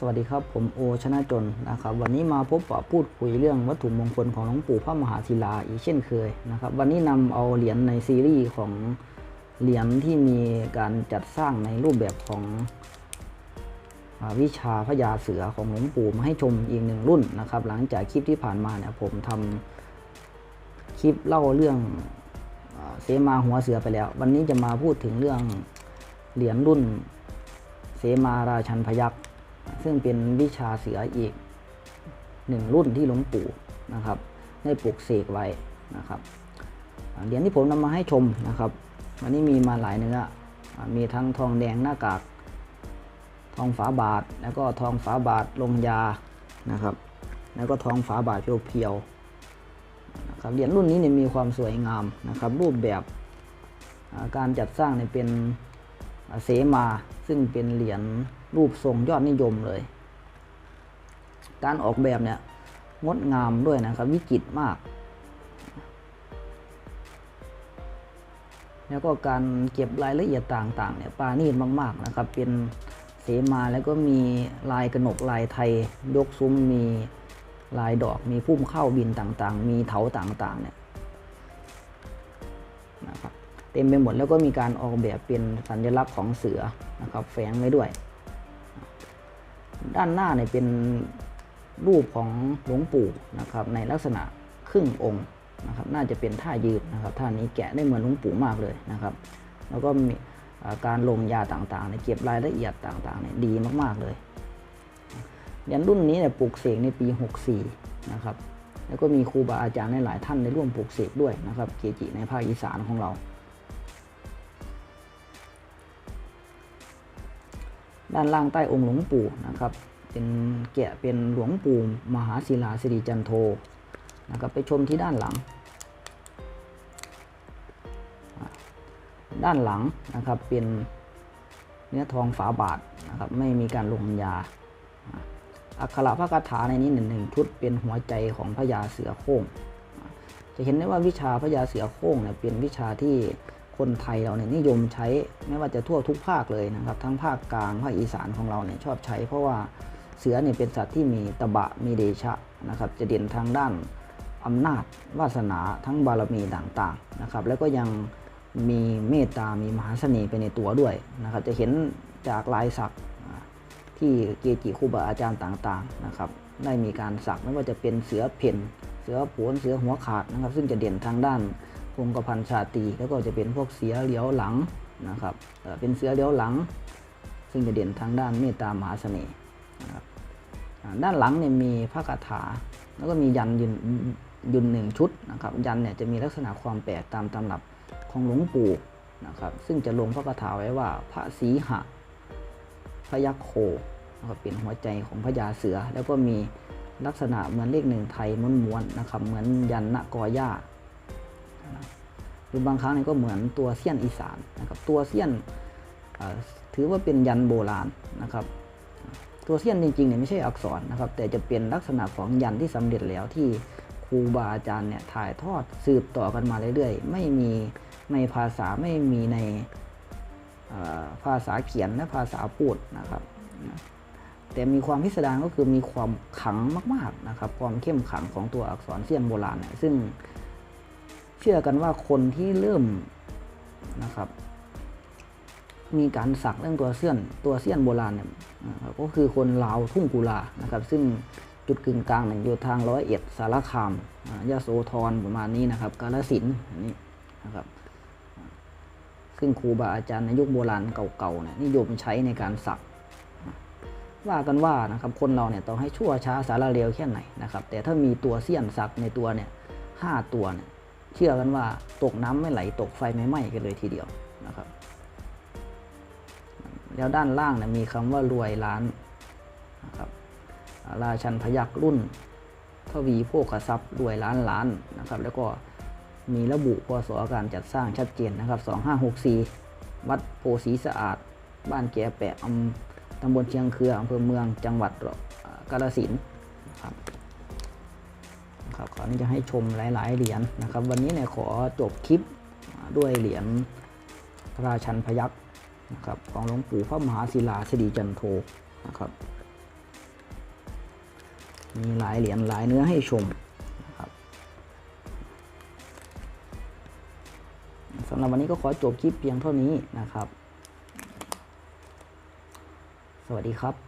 สวัสดีครับผมโอชนะจนนะครับวันนี้มาพบปะพูดคุยเรื่องวัตถุมงคลของหลวงปู่พระมหาศิลาอีกเช่นเคยนะครับวันนี้นำเอาเหรียญในซีรีส์ของเหรียญที่มีการจัดสร้างในรูปแบบของอวิชาพญาเสือของหลวงปู่มาให้ชมอีกหนึ่งรุ่นนะครับหลังจากคลิปที่ผ่านมาเนี่ยผมทำคลิปเล่าเรื่องเสมาหัวเสือไปแล้ว วันนี้จะมาพูดถึงเรื่องเหรียญรุ่นเสมาราชันพยักษ์ ซึ่งเป็นวิชาเสืออีกหนึ่งรุ่นที่หลวงปู่นะครับได้ปลูกเสกไว้นะครับเหรียญที่ผมนำมาให้ชมนะครับวันนี้มีมาหลายเนื้ออมีทั้งทองแดงหน้ากากทองฝาบาท แล้วก็ทองฝาบาทลงยานะครับ แล้วก็ทองฝาบาทเพียวๆนะครับเหรียญรุ่นนี้เนี่ยมีความสวยงามนะครับ รูปแบบการจัดสร้างเนี่ยเป็น เสมาซึ่งเป็นเหรียญรูปทรงยอดนิยมเลย การออกแบบเนี่ยงดงามด้วยนะครับ วิจิตรมาก แล้วก็การเก็บรายละเอียดต่างๆเนี่ยปราณีตมาก ๆนะครับ เป็นเสมาแล้วก็มีลายกระหนกลายไทยยกซุ้มมีลายดอกมีพุ่มเข้าบินต่างๆ มีเถาต่างๆเนี่ย เต็มไปหมดแล้วก็มีการออกแบบเป็นสัญลักษณ์ของเสือนะครับแฝงไว้ด้วย ด้านหน้าเนี่ยเป็นรูปของหลวงปู่นะครับในลักษณะครึ่งองค์นะครับน่าจะเป็นท่ายืนนะครับท่านี้แกะได้เหมือนหลวงปู่มากเลยนะครับ แล้วก็มีการลงยาต่างๆเนี่ยเก็บรายละเอียดต่างๆเนี่ยดีมากๆเลยเรียันรุ่นนี้เนี่ยปลูกเสกในปี 64 นะครับ แล้วก็มีครูบาอาจารย์หลายท่านได้ร่วมปลูกเสกด้วยนะครับ เกจิในภาคอีสานของเรา ด้านล่างใต้องค์หลวงปู่นะครับ เป็นแกะเป็นหลวงปู่มหาศิลาสิริจันโทนะครับไปชมที่ด้านหลัง ด้านหลังนะครับเป็นเนื้อทองฝาบาทนะครับไม่มีการลงยาอ่าอักขระพระคาถาในนี้หนึ่งหนึ่งชุดเป็นหัวใจของพญาเสือโคร่งจะเห็นได้ว่าวิชาพญาเสือโคร่งเนี่ยเป็นวิชาที่ คนไทยเราเนี่ยนิยมใช้ไม่ว่าจะทั่วทุกภาคเลยนะครับ ทั้งภาคกลางภาคอีสานของเราเนี่ยชอบใช้ เพราะว่าเสือเนี่ยเป็นสัตว์ที่มีตบะมีเดชะนะครับจะเด่นทางด้านอำนาจวาสนาทั้งบารมีต่างๆนะครับแล้วก็ยังมีเมตตา มีมหาเสน่ห์ไปในตัวด้วยนะครับ จะเห็นจากลายสักที่เกจิครูบาอาจารย์ต่างๆนะครับ ได้มีการสักไม่ว่าจะเป็นเสือเพ่น เสือโผนเสือหัวขาดนะครับ ซึ่งจะเด่นทางด้าน คงกระพันชาตีแล้วก็จะเป็นพวกเสือเลี้ยวหลังนะครับเป็นเสือเลี้ยวหลัง ซึ่งจะเด่นทางด้านเมตตามหาเสน่ห์นะครับด้านหลังเนี่ยมีพระคาถา แล้วก็มียันยืนยืนหนึ่งชุดนะครับยันเนี่ยจะมีลักษณะความแปลกตามตำรับของหลวงปู่นะครับซึ่งจะลงพระคาถาไว้ว่าพระสีหะพยัคฆ์โคนะครับเป็นหัวใจของพญาเสือ แล้วก็มีลักษณะเหมือนเลขหนึ่งไทยม้วนๆนะครับเหมือนยันนกอหญ้า หรือบางครั้งเนี่ยก็เหมือนตัวเสี้ยนอีสานนะครับตัวเสี้ยนถือว่าเป็นยันโบราณนะครับ ตัวเสี้ยนจริงๆเนี่ยไม่ใช่อักษรนะครับ แต่จะเป็นลักษณะของยันที่สำเร็จแล้วที่ครูบาอาจารย์เนี่ยถ่ายทอดสืบต่อกันมาเรื่อยๆ ไม่มีในภาษาไม่มีในภาษาเขียนและภาษาพูดนะครับ แต่มีความพิสดารก็คือมีความขังมากๆนะครับ ความเข้มขังของตัวอักษรเสี้ยนโบราณเนี่ยซึ่ง เชื่อกันว่าคนที่เริ่มนะครับ มีการสักเรื่องตัวเสี้ยนตัวเสี้ยนโบราณเนี่ยนะครับก็คือคนลาวทุ่งกุลานะครับ ซึ่งจุดกึ่งกลางเนี่ยอยู่ทางร้อยเอ็ดสารคามอ่ายโสธรประมาณนี้นะครับ กาฬสินอันนี้นะครับซึ่งครูบาอาจารย์ในยุคโบราณเก่าๆเนี่ยนิยมใช้ในการสักว่ากันว่านะครับคนเราเนี่ยต้องให้ชั่วช้าสารเลวแค่ไหนนะครับแต่ถ้ามีตัวเสี้ยนสักในตัวเนี่ยห้าตัวเนี่ย เชื่อกันว่าตกน้ำไม่ไหลตกไฟไม่ไหม้กันเลยทีเดียวนะครับ แล้วด้านล่างเนี่ยมีคำว่ารวยล้านนะครับราชันพยักรุ่นทวีโภคทรัพย์รวยล้านล้านนะครับ แล้วก็มีระบุพศการจัดสร้างชัดเจนนะครับ 2564 วัดโพสีสะอาด บ้านแก่แปะอำตำบลเชียงเครืออำเภอเมืองจังหวัดกาฬสินธุ์ ครับขอนี้จะให้ชมหลาย ๆ เหรียญนะครับ วันนี้เนี่ยขอจบคลิปด้วยเหรียญพระราชันพยักษ์นะครับของหลวงปู่พระมหาศิลาสิริจันโทนะครับมีหลายเหรียญหลายเนื้อให้ชมนะครับสำหรับวันนี้ก็ขอจบคลิปเพียงเท่านี้นะครับ สวัสดีครับ